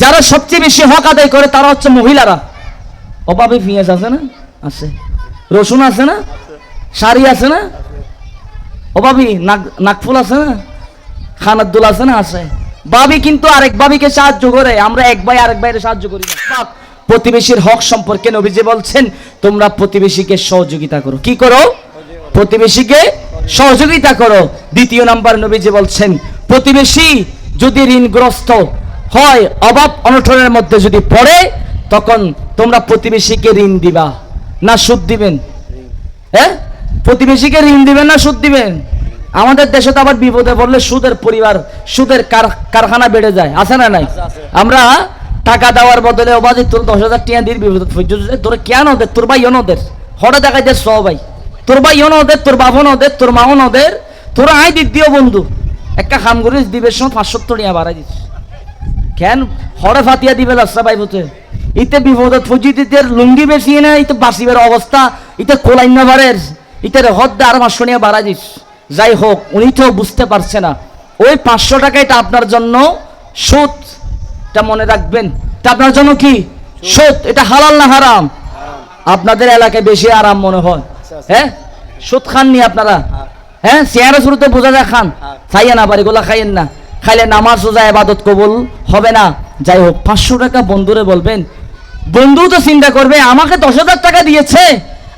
যারা সবচেয়ে বেশি হক আদায় করে, তারা হচ্ছে মহিলারা। অভাবে পেঁয়াজ আছে না? আছে। রসুন আছে না? শাড়ি আছে না? অভাবী নাক নাকফুল আছে না? খানাদ্দুল আছে না? আছে। বাবি কিন্তু আরেক বাবিকে সাহায্য করে। আমরা এক ভাই আরেক ভাইয়ের সাহায্য করি। প্রতিবেশীর হক সম্পর্কে নবীজি বলছেন, তোমরা প্রতিবেশীকে সহযোগিতা করো। কি করো? প্রতিবেশীকে সহযোগিতা করো। দ্বিতীয় নাম্বার নবীজি বলছেন, প্রতিবেশী যদি ঋণগ্রস্ত হয় অভাব অনটনের মধ্যে যদি পড়ে তখন তোমরা প্রতিবেশীকে ঋণ দিবা না সুদ দিবেন। হ্যাঁ? প্রতিবেশীকে ঋণ দিবেন না সুদ দিবেন। আমাদের দেশে তো আবার বিপদে পড়লে সুদের পরিবার সুদের কারখানা বেড়ে যায়। আছে না নাই? আমরা টাকা দেওয়ার বদলে ওবাজি তোর দশ হাজার টিয়া দিয়ে বিপদ তোর কেন ওদের তোর ভাই ওদের হঠাৎ দেখা যায় সবাই তোর ভাই ওদের তোর বাবন ওদের তোর মাও ওদের তোর আই দিক দিও বন্ধু। একটা খাম করিস দিবের সময় পাঁচশো টাকা বাড়াই দিস কেন? হরে ফাতিয়া দিবে লাসা ভাই বুঝে ইতে বিপদত ফজিতিদের লুঙ্গি বেশি না ইতে বাসিবের অবস্থা ইতে কোলাইন না বাড়ের। ইতে হদ্দা আর পাঁচশো নিয়ে বাড়া দিস। যাই হোক উনি তো বুঝতে পারছে না। ওই পাঁচশো টাকা এটা আপনার জন্য সুদ। এটা মনে রাখবেন। এটা আপনার জন্য কি? সুদ। এটা হালাল না হারাম? আপনাদের এলাকায় বেশি আরাম মনে হয়। হ্যাঁ? সুদ খাননি আপনারা? হ্যাঁ? চেয়ারে শুরুতে বোঝা যায় খান। খাইয়ে না বাড়ি গোলা খাইয়েন না। খাইলে নামাজ সোজা এবাদত কবুল হবে না। যাই হোক, পাঁচশো টাকা বন্ধুরে বলবেন, বন্ধু তো চিন্তা করবে, আমাকে দশ হাজার টাকা দিয়েছে,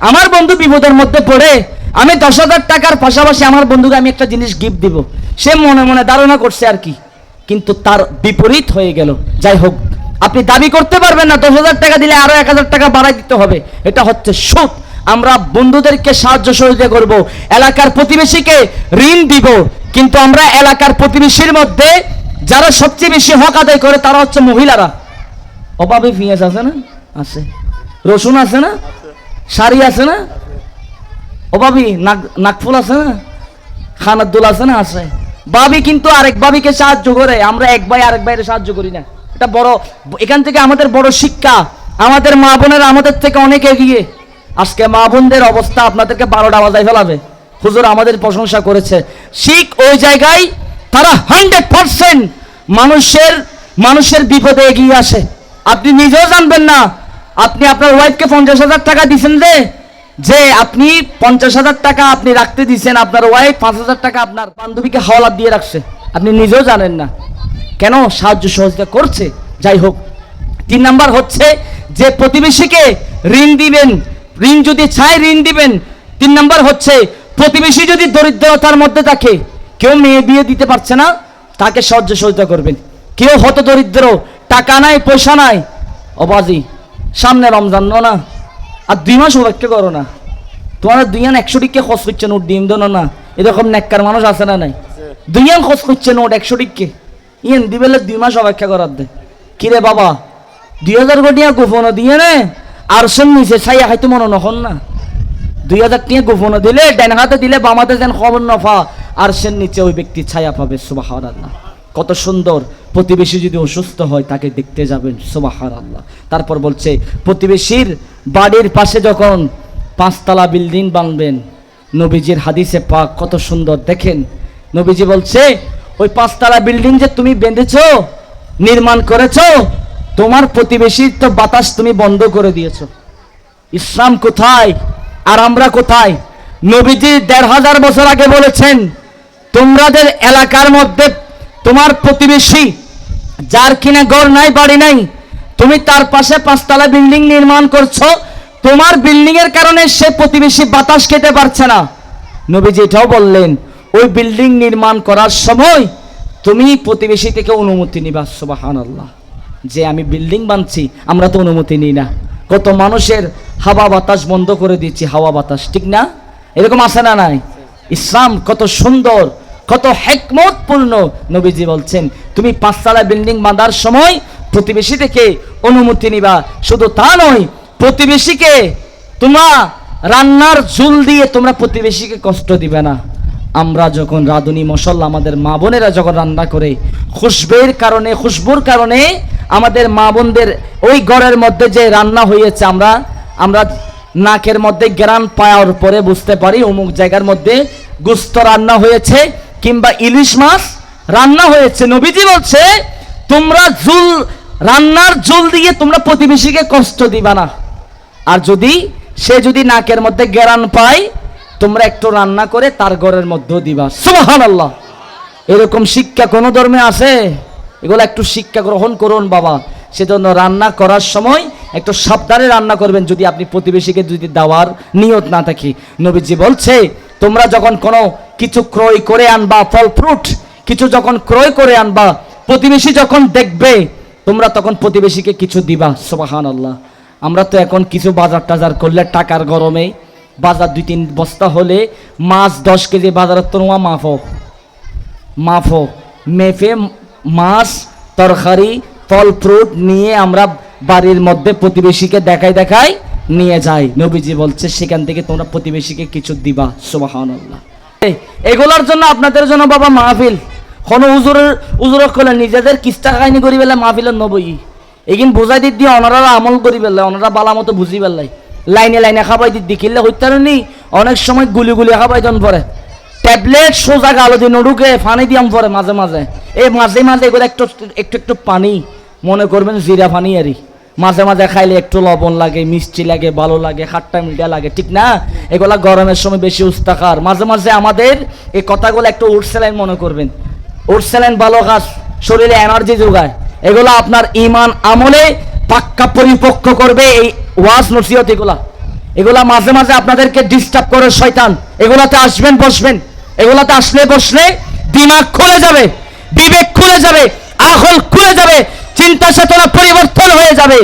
আমার বন্ধু বিপদের মধ্যে পড়ে, আমি দশ হাজার টাকার পাশাপাশি আমার বন্ধুকে আমি একটা জিনিস গিফট দিব। সে মনে মনে ধারণা করছে আর কি, কিন্তু তার বিপরীত হয়ে গেল। যাই হোক, আপনি দাবি করতে পারবেন না, দশ হাজার টাকা দিলে আরও এক হাজার টাকা বাড়াই দিতে হবে। এটা হচ্ছে সুদ। আমরা বন্ধুদেরকে সাহায্য সহযোগিতা করব, এলাকার প্রতিবেশীকে ঋণ দিব কিন্তু আমরা এলাকার প্রতিবেশীর মধ্যে যারা সবচেয়ে বেশি হক আদায় করে, তারা হচ্ছে মহিলারা। অভাবে পেঁয়াজ আছে না? আছে। রসুন আছে না? শাড়ি আছে না? অভাবী নাক নাকফুল আছে না? খানাদ্দুল আছে না? আছে। বাবি কিন্তু আরেক বাবিকে সাহায্য করে। আমরা এক ভাই আরেক ভাইয়ের সাহায্য করি না। এটা বড়, এখান থেকে আমাদের বড় শিক্ষা। আমাদের মা বোনেরা আমাদের থেকে অনেক এগিয়ে। আজকে মা বোনদের অবস্থা আপনাদেরকে বারোটা বাজায় ফেলাবে। হুজুর আমাদের প্রশংসা করেছে। শিখ ওই জায়গায় তারা হান্ড্রেড পারসেন্ট মানুষের মানুষের বিপদে এগিয়ে আসে। আপনি নিজেও জানবেন না, আপনি আপনার ওয়াইফকে পঞ্চাশ হাজার টাকা দিচ্ছেন রে যে আপনি পঞ্চাশ হাজার টাকা আপনি রাখতে দিচ্ছেন আপনার ওয়াইফ পাঁচ হাজার টাকা আপনার বান্ধবীকে হাওলাত দিয়ে রাখছে। আপনি নিজেও জানেন না। কেন সাহায্য সহযোগিতা করছে? যাই হোক, তিন নাম্বার হচ্ছে যে প্রতিবেশীকে ঋণ দিবেন, ঋণ যদি চায় ঋণ দিবেন। তিন নাম্বার হচ্ছে প্রতিবেশী যদি দরিদ্রতার মধ্যে থাকে কেউ মেয়ে বিয়ে দিতে পারছে না তাকে সাহায্য সহযোগিতা করবেন। কেউ হত দরিদ্র টাকা নাই পয়সা নাই অবাজি সামনে রমজান না আর দুই মাস অপেক্ষা করো না। তোমার দুইয়ান একশো টিকে খরচ করছে নোট দিন দোনো না এরকম নেককার মানুষ আছে না নাই? দুইয়ান খরচ করছে নোট একশো টিকে ইয়েন দিবেলে দুই মাস অপেক্ষা করার দে। কিরে বাবা দুই হাজার কোটিয়া গোপন দিয়ে নে আর শোন নিচে ছাইয়া খাইতে মনে নখন না। দুই হাজার টিয়া গোপন দিলে ডান হাতে দিলে বামাতে যেন খবর নফা। আর সেন নিচে ওই ব্যক্তি ছায়া পাবে সুবাহ আল্লাহ কত সুন্দর। প্রতিবেশী যদি অসুস্থ হয়, তাকে দেখতে যাবেন সুবাহার আল্লাহ তারপর বলছে, প্রতিবেশীর বাড়ির পাশে যখন পাঁচতলা বিল্ডিং বানবেন, নবীজির হাদিসে পাক কত সুন্দর। দেখেন, নবীজি বলছে, ওই পাঁচতলা বিল্ডিং যে তুমি বেঁধেছ, নির্মাণ করেছ, তোমার প্রতিবেশীর তো বাতাস তুমি বন্ধ করে দিয়েছ। ইসলাম কোথায়? আর আমরা কোথায়? নবীজি দেড় হাজার বছর আগে বলেছেন তোমাদের এলাকার মধ্যে তোমার প্রতিবেশী, যার কিনা ঘর নাই, বাড়ি নাই, তুমি তার পাশে পাঁচতলা বিল্ডিং নির্মাণ করছ, তোমার বিল্ডিং এর কারণে সে প্রতিবেশী বাতাস খেতে পারছে না। নবীজি এটাও বললেন, ওই বিল্ডিং নির্মাণ করার সময় তুমি প্রতিবেশী থেকে অনুমতি নিবা সুবাহান আল্লাহ যে আমি বিল্ডিং বানছি, আমরা তো অনুমতি নিই না। কত মানুষের হাওয়া বাতাস বন্ধ করে দিচ্ছি হাওয়া বাতাস, ঠিক না? এরকম আছে না নাই? ইসলাম কত সুন্দর, কত হেকমতপূর্ণ, নবীজি বলছেন, তুমি পাঁচতলা বিল্ডিং বাঁধার সময় প্রতিবেশী থেকে অনুমতি নিবা। শুধু তা নয়, প্রতিবেশীকে তোমরা রান্নার ঝুল দিয়ে তোমরা প্রতিবেশীকে কষ্ট দিবে না। আমরা যখন রাঁধুনি মশলা আমাদের মা বোনেরা যখন রান্না করে, খুশবের কারণে, খুশবুর কারণে আমাদের মা বোনদের ওই ঘরের মধ্যে যে রান্না হয়েছে, আমরা আমরা নাকের মধ্যে গ্রান পাওয়ার পরে বুঝতে পারি অমুক জায়গার মধ্যে গুস্ত রান্না হয়েছে কিংবা ইলিশ মাছ রান্না হয়েছে। নবীজি বলছে, তোমরা ঝুল রান্নার জল দিয়ে তোমরা প্রতিবেশীকে কষ্ট দিবা না। আর যদি সে যদি নাকের মধ্যে গেরান পায়, তোমরা একটু রান্না করে তার ঘরের মধ্যেও দিবা। সুবহান আল্লাহ এরকম শিক্ষা কোন ধর্মে আছে? এগুলো একটু শিক্ষা গ্রহণ করুন বাবা। সেজন্য রান্না করার সময় একটু সাবধানে রান্না করবেন যদি আপনি প্রতিবেশীকে যদি দেওয়ার নিয়ত না থাকি। নবীজি বলছে, তোমরা যখন কোনো কিছু ক্রয় করে আনবা, ফল, ফ্রুট, কিছু যখন ক্রয় করে আনবা, প্রতিবেশী যখন দেখবে, তোমরা তখন প্রতিবেশীকে কিছু দিবা। সুবাহান আল্লাহ আমরা তো এখন কিছু বাজার টাজার করলে টাকার গরমে, বাজার দুই তিন বস্তা হলে মাছ দশ কেজি বাজারের তোমরা মাফ মাফো মেফে মাছ, তরকারি, ফল, ফ্রুট নিয়ে আমরা বাড়ির মধ্যে প্রতিবেশীকে দেখাই দেখাই নিয়ে যাই নবীজি বলছে সেখান থেকে তোমরা প্রতিবেশীকে কিছু দিবা। এই, এগুলোর জন্য আপনাদের জন্য বাবা মাহফিল। কোনো উজুরের উজুর করলে নিজেদের কিস্তা কাহিনী করি বেলা মাহফিলের নবই এগিন বুঝাই দিত দিয়ে অনারা আমল করি পেলাই অনারা বালা মতো বুঝি পেলাই লাইনে লাইনে খাবাই দিত দেখিলে হইতে নি অনেক সময় গুলি গুলি খাবাই তখন পরে। ট্যাবলেট সোজা গালো দিয়ে নড়ুকে পানি দিয়াম পরে মাঝে মাঝে। এই মাঝে মাঝে এগুলো একটু একটু একটু পানি মনে করবেন জিরা পানি আরই মাঝে মাঝে খাইলে একটু লবণ লাগে, মিষ্টি লাগে, ভালো লাগে খাট্টা মিঠা লাগে, ঠিক না? এগুলা গরমের সময় বেশি উস্তাকার মাঝে মাঝে আমাদের এই কথাগুলো একটু উঠসেলাইন মনে করবেন। উঠসেলাইন ভালো কাজ, শরীরে এনার্জি যোগায়। এগুলো আপনার ইমান আমলে পাক্কা পরিপক্ক করবে এই ওয়াজ নসিহত এগুলা। এগুলা মাঝে মাঝে আপনাদেরকে ডিস্টার্ব করে শয়তান। এগুলাতে আসবেন, বসবেন। এগুলাতে আসলে বসলে দিমাগ খুলে যাবে, বিবেক খুলে যাবে আহল খুলে যাবে। চিন্তা চেতনা পরিবর্তন হয়ে যাবে।